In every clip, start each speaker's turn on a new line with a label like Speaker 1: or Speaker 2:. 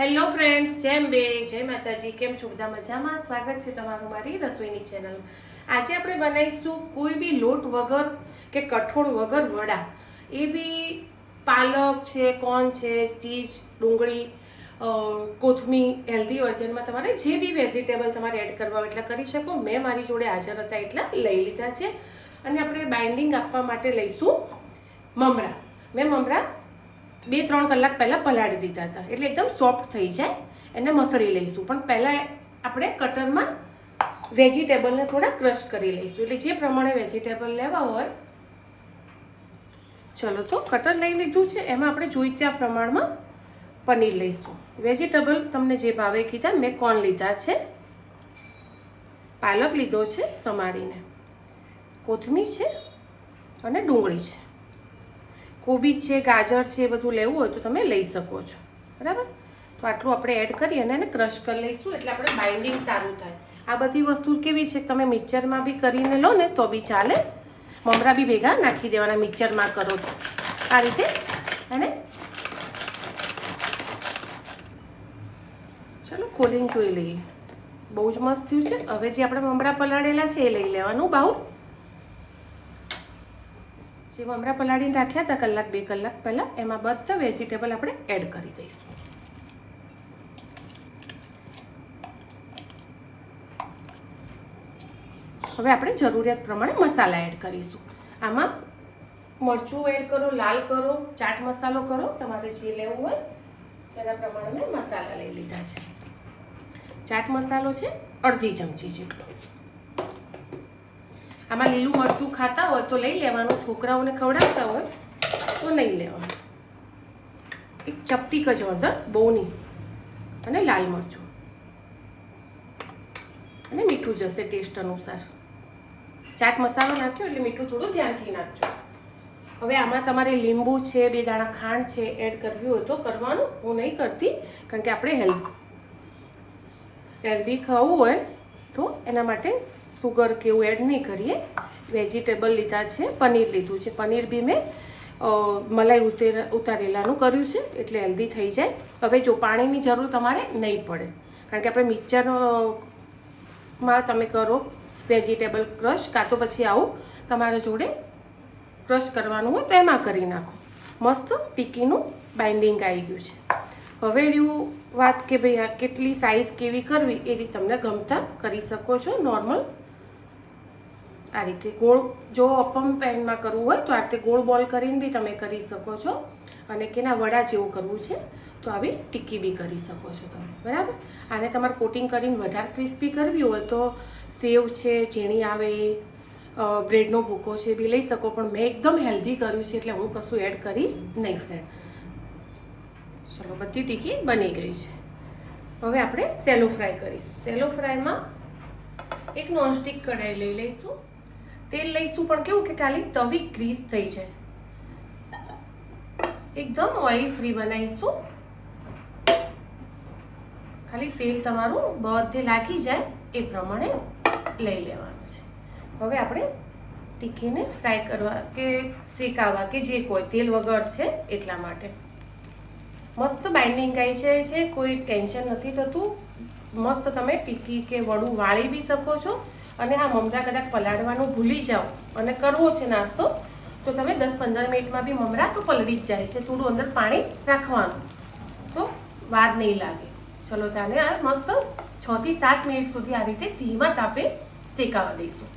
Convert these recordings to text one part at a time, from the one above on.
Speaker 1: Hello friends જેમ બે, જય માતાજી, કેમ છો બધા મજામાં? સ્વાગત છે તમારું મારી રસોઈની ચેનલ આજે આપણે બનાવીશું કોઈ બી લોટ વગર કે કઠોળ વગર વડા. એ બી પાલક છે કોર્ન છે ચીજ ડુંગળી કોથમી હેલ્ધી વર્ઝનમાં તમારે જે બી વેજીટેબલ તમારે એડ કરવા એટલા કરી શકો. મેં મારી જોડે હાજર હતા એટલા લઈ લીધા છે. અને આપણે બાઇન્ડિંગ આપવા માટે લઈશું મમરા. મેં મમરા બે ત્રણ કલાક પહેલાં પલાળી દીધા હતા. એટલે એકદમ સોફ્ટ થઈ જાય. એને મસળી લઈશું. પણ પહેલાં આપણે કટરમાં વેજીટેબલને થોડા ક્રશ કરી લઈશું. એટલે જે પ્રમાણે વેજીટેબલ લેવા હોય, ચલો તો કટર લઈ લીધું છે. એમાં આપણે જોઈતા પ્રમાણમાં પનીર લઈશું. વેજીટેબલ તમને જે ભાવે કીધા, મેં કોર્ન લીધા છે? પાલક લીધો છે, સમારીને. કોથમીર છે અને ડુંગળી છે. કોબી છે, ગાજર છે, એ બધું લેવું હોય તો તમે લઈ શકો છો. બરાબર? તો આટલું આપણે એડ કરી અને એને ક્રશ કરી લઈશું એટલે આપણે બાઇન્ડિંગ સારું થાય. આ બધી વસ્તુ કેવી છે, તમે મિક્સરમાં બી કરીને લો ને તો બી ચાલે. મમરા બી ભેગા નાખી દેવાના મિક્સરમાં કરો આ રીતે અને ચલો કોલિંગ જોઈ લઈએ. બહુ જ મસ્ત થયું છે. હવે જે આપણે મમરા પલાળેલા છે, એ લઈ લેવાનું બાઉલ. જે મમરા પલાળીને રાખ્યા હતા કલાક, બે કલાક પહેલાં, એમાં બધા વેજીટેબલ આપણે એડ કરી દઈશું. હવે આપણે જરૂરિયાત પ્રમાણે મસાલા એડ કરીશું. આમાં મરચું એડ કરો, લાલ કરો, ચાટ મસાલો કરો, તમારે જે લેવું હોય તેના પ્રમાણે મેં મસાલા લઈ લીધા છે. ચાટ મસાલો છે અડધી ચમચી જેટલો. આમાં લીલું મરચું ખાતા હોય તો લઈ લેવાનું, છોકરાઓને ખવડાવતા હોય તો નહીં લેવાનું. એક ચપટી જ હળદર બહુ અને લાલ મરચું. અને મીઠું જશે ટેસ્ટ અનુસાર. ચાટ મસાલો નાખ્યો એટલે મીઠું થોડું ધ્યાનથી નાખજો. હવે આમાં તમારે લીંબુ છે, બે દાણા ખાંડ છે, એડ કરવી હોય તો કરવાનું. હું નહીં કરતી, કારણ કે આપણે હેલ્થ હેલ્ધી ખાવું હોય તો એના માટે સુગર કે એવું એડ નહીં કરીએ. વેજીટેબલ લીધા છે, પનીર લીધું છે. પનીર બી મેં મલાઈ ઉતેર, ઉતારેલાનું કર્યું છે, એટલે હેલ્ધી થઈ જાય. હવે જો પાણીની જરૂર તમારે નહીં પડે. કારણ કે આપણે મિક્સરમાં તમે કરો વેજીટેબલ ક્રશ કાં તો પછી આવું તમારા જોડે ક્રશ કરવાનું હોય તો એમાં કરી નાખો. મસ્ત ટીકીનું બાઇન્ડિંગ આવી ગયું છે. હવે રહ્યું વાત કે ભાઈ આ કેટલી સાઇઝ કેવી કરવી એ રીતે તમને ગમતા કરી શકો છો. નોર્મલ આ રીતે ગોળ જો અપમ પેનમાં કરવું હોય તો આ રીતે ગોળ બોલ કરીને બી તમે કરી શકો છો અને કેના વડા જેવું કરવું છે તો આવી ટિક્કી બી કરી શકો છો તમે, બરાબર? આને તમારે કોટિંગ કરીને વધારે ક્રિસ્પી કરવી હોય તો સેવ છે, ઝીણી આવે બ્રેડનો ભૂકો છે, બી લઈ શકો, પણ મેં એકદમ હેલ્ધી કર્યું છે એટલે હું કશું એડ કરીશ નહીં ફ્રેન્ડ. ચલો, બધી ટીકી બની ગઈ છે. હવે આપણે સેલો ફ્રાય કરીશું. સેલો ફ્રાયમાં એક નોનસ્ટિક કઢાઈ લઈ લઈશું. તેલ લઈશું, પણ કેવું કે ખાલી તવી ગ્રીસ થઈ જાય એકદમ ઓઇલ ફ્રી બનાવીશું. ખાલી તેલ તમારું બધે લાગી જાય એ પ્રમાણે લઈ લેવાનું છે. હવે આપણે ટીકીને ફ્રાય કરવા કે શેકાવા કે જે કોઈ તેલ વગર છે એટલા માટે. મસ્ત બાઇન્ડિંગ આવી જાય છે, કોઈ ટેન્શન નથી થતું. મસ્ત તમે ટીકી કે વડું વાળી બી શકો છો. અને આ મમરા કદાચ પલાળવાનું ભૂલી જાઓ અને કરવો છે નાસ્તો, તો તમે દસ પંદર મિનિટમાં બી મમરા તો પલળી જ જાય છે. થોડું અંદર પાણી રાખવાનું. તો વાર નહીં લાગે. ચલો તાને આ મસ્ત છથી સાત મિનિટ સુધી આ રીતે ધીમા તાપે શેકાવા દઈશું.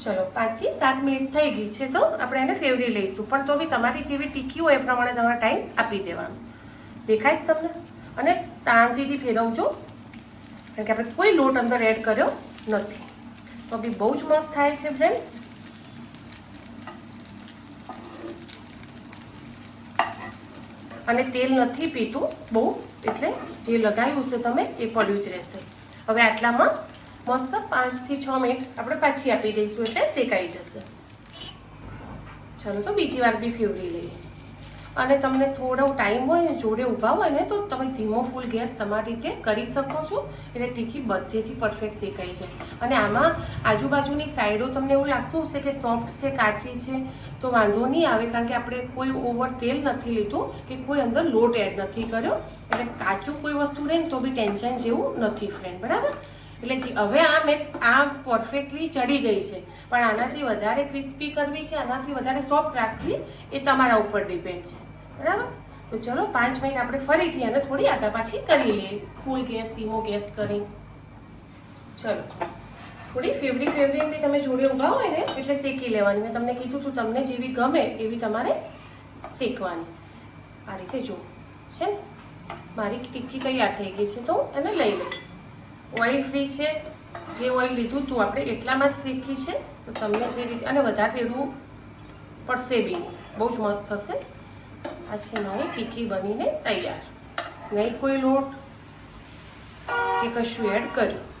Speaker 1: ચલો પાંચથી સાત મિનિટ થઈ ગઈ છે તો આપણે એને ફેવરી લઈશું. પણ તો બી તમારી જેવી ટીકી હોય એ પ્રમાણે તમારે ટાઈમ આપી દેવાનો. દેખાય છે તમને? અને શાંતિથી ફેરવજો. કારણ કે આપણે કોઈ લોટ અંદર એડ કર્યો નથી. તો બી બહુ જ મસ્ત થાય છે ફ્રેન્ડ અને તેલ નથી પીતું બહુ, એટલે જે લગાવ્યું છે તમે એ પડ્યું જ રહેશે. હવે આટલામાં મસ્ત પાંચથી છ મિનિટ આપણે પાછી આપી દઈશું એટલે શેકાઈ જશે. ચલો તો બીજી વાર બી ફેવરી લઈએ. અને તમને થોડો ટાઈમ હોય જોડે ઊભા હોય ને, તો તમે ધીમો ફૂલ ગેસ તમારી રીતે કરી શકો છો. એટલે ટીકી બધેથી પરફેક્ટ શેકાઈ છે. અને આમાં આજુબાજુની સાઈડો તમને એવું લાગતું હશે કે સોફ્ટ છે, કાચી છે, તો વાંધો નહીં આવે, કારણ કે આપણે કોઈ ઓવર તેલ નથી લીધું, કે કોઈ અંદર લોટ એડ નથી કર્યો. એટલે કાચું કોઈ વસ્તુ રહે ને તો બી ટેન્શન જેવું નથી ફ્રેન્ડ બરાબર? એટલે હવે આ મેં આ પરફેક્ટલી ચડી ગઈ છે. પણ આનાથી વધારે ક્રિસ્પી કરવી કે આનાથી વધારે સોફ્ટ રાખવી, એ તમારા ઉપર ડિપેન્ડ છે. બરાબર? તો ચલો, પાંચ મહિને આપણે ફરીથી અને થોડી આગળ પાછી કરી લઈએ. ફૂલ ગેસ ધીમો ગેસ કરી. ચલો. થોડી ફેવરી બી તમે જોડે ઊભા હોય ને, એટલે શેકી લેવાની. મેં તમને કીધું તું, તમને જેવી ગમે એવી તમારે શેકવાની. આ રીતે જો. છે મારી ટીકી તૈયાર થઈ ગઈ છે તો એને લઈ લઈશ. ઓઇલ ફ્રી છે. જે ઓઇલ લીધું તું આપણે એટલામાં જ શેકી છે. તો તમને જે રીતે અને વધારે રેડવું પડશે બી બહુ જ મસ્ત થશે આ છે મારી ટીકી બનીને તૈયાર. નહીં કોઈ લોટ કે કશું એડ કર્યું.